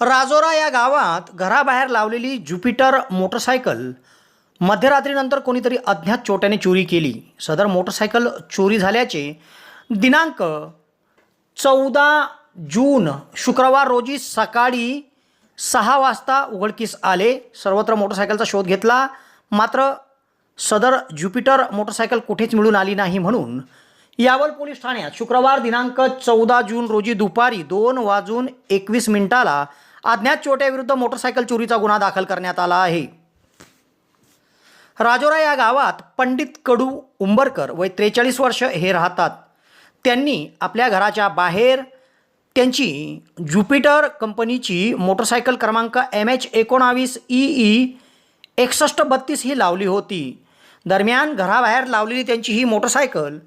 राजोरा या गावात घराबाहेर लावलेली ज्युपिटर मोटरसायकल मध्यरात्रीनंतर कोणीतरी अज्ञात चोट्याने चोरी केली. सदर मोटरसायकल चोरी झाल्याचे दिनांक चौदा जून शुक्रवार रोजी सकाळी सहा वाजता उघडकीस आले. सर्वत्र मोटरसायकलचा शोध घेतला. मात्र सदर ज्युपिटर मोटरसायकल कुठेच मिळून आली नाही म्हणून यावल पोलीस ठाण्यात शुक्रवार दिनांक चौदा जून रोजी दुपारी दोन वाजून एकवीस मिनिटाला अज्ञात चोट्याविरुद्ध मोटरसायकल चोरीचा गुन्हा दाखल करण्यात आला आहे. राजोरा या गावात पंडित कडू उंबरकर वय त्रेचाळीस वर्ष हे राहतात. त्यांनी आपल्या घराच्या बाहेर त्यांची ज्युपिटर कंपनीची मोटरसायकल क्रमांक एम एच एकोणावीस ई ई एकसष्ट बत्तीस ही लावली होती. दरम्यान घराबाहेर लावलेली त्यांची ही मोटरसायकल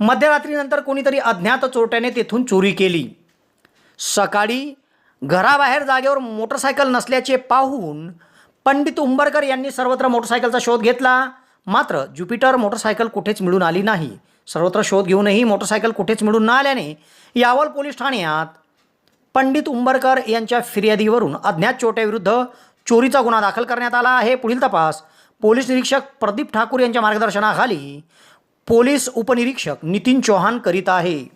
मध्यरात्रीनंतर कोणीतरी अज्ञात चोरट्याने तेथून चोरी केली. सकाळी घराबाहेर जागेवर मोटरसायकल नसल्याचे पाहून पंडित उंबरकर यांनी सर्वत्र मोटरसायकलचा शोध घेतला. मात्र ज्युपिटर मोटरसायकल कुठेच मिळून आली नाही. सर्वत्र शोध घेऊनही मोटरसायकल कुठेच मिळून न आल्याने यावल पोलीस ठाण्यात पंडित उंबरकर यांच्या फिर्यादीवरून अज्ञात चोट्याविरुद्ध चोरीचा गुन्हा दाखल करण्यात आला आहे. पुढील तपास पोलीस निरीक्षक प्रदीप ठाकूर यांच्या मार्गदर्शनाखाली पोलीस उपनिरीक्षक नितीन चौहान करीत आहे.